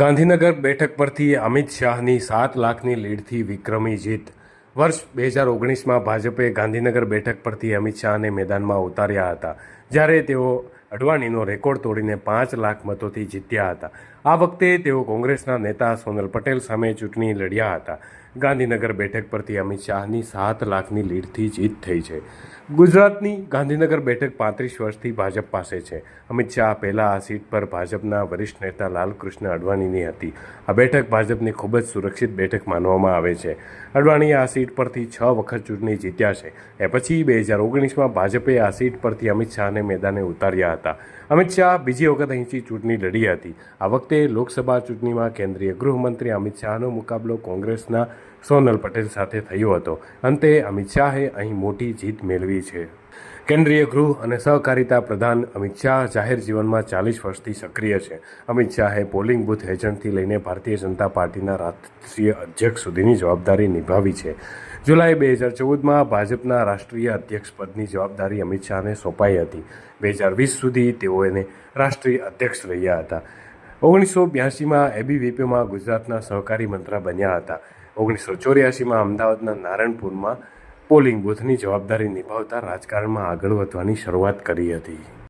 ગાંધીનગર બેઠક પરથી અમિત શાહની સાત લાખની લીડથી વિક્રમી જીત. વર્ષ બે હજાર ઓગણીસમાં ભાજપે ગાંધીનગર બેઠક પરથી અમિત શાહને મેદાનમાં ઉતાર્યા હતા, જ્યારે તેઓ અડવાણીનો રેકોર્ડ તોડીને પાંચ લાખ મતોથી જીત્યા હતા. આ વખતે તેઓ કોંગ્રેસના નેતા સોનલ પટેલ સામે ચૂંટણી લડ્યા હતા. ગાંધીનગર બેઠક પરથી અમિત શાહની સાત લાખની લીડથી જીત થઈ છે. ગુજરાતની ગાંધીનગર બેઠક પાંત્રીસ વર્ષથી ભાજપ પાસે છે. અમિત શાહ પહેલાં આ સીટ પર ભાજપના વરિષ્ઠ નેતા લાલકૃષ્ણ અડવાણીની હતી. આ બેઠક ભાજપની ખૂબ જ સુરક્ષિત બેઠક માનવામાં આવે છે. અડવાણીએ આ સીટ પરથી છ વખત ચૂંટણી જીત્યા છે. એ પછી બે હજાર ઓગણીસમાં ભાજપે આ સીટ પરથી અમિત શાહને મેદાને ઉતાર્યા હતા. અમિત શાહ બીજી વખત અહીંથી ચૂંટણી લડી હતી. આ વખતે લોકસભા ચૂંટણીમાં કેન્દ્રીય ગૃહમંત્રી અમિત શાહનો મુકાબલો કોંગ્રેસના સોનલ પટેલ સાથે થયો હતો. અંતે અમિત શાહે અહીં મોટી જીત મેળવી છે. કેન્દ્રીય ગૃહ અને સહકારિતા પ્રધાન અમિત શાહ જાહેર જીવનમાં ચાલીસ વર્ષથી સક્રિય છે. અમિત શાહે પોલિંગ બૂથ એજન્ટથી લઈને ભારતીય જનતા પાર્ટીના રાષ્ટ્રીય અધ્યક્ષ સુધીની જવાબદારી નિભાવી છે. જુલાઈ બે હજાર ચૌદમાં ભાજપના રાષ્ટ્રીય અધ્યક્ષ પદની જવાબદારી અમિત શાહને સોંપાઈ હતી. બે હજાર વીસ સુધી તેઓ એને રાષ્ટ્રીય અધ્યક્ષ રહ્યા હતા. ઓગણીસો બ્યાસીમાં એબીવીપીમાં ગુજરાતના સહકારી મંત્રા બન્યા હતા. ઓગણીસો ચોર્યાસીમાં અમદાવાદના નારણપુરમાં પોલિંગ બૂથની જવાબદારી નિભાવતા રાજકારણમાં આગળ વધવાની શરૂઆત કરી હતી.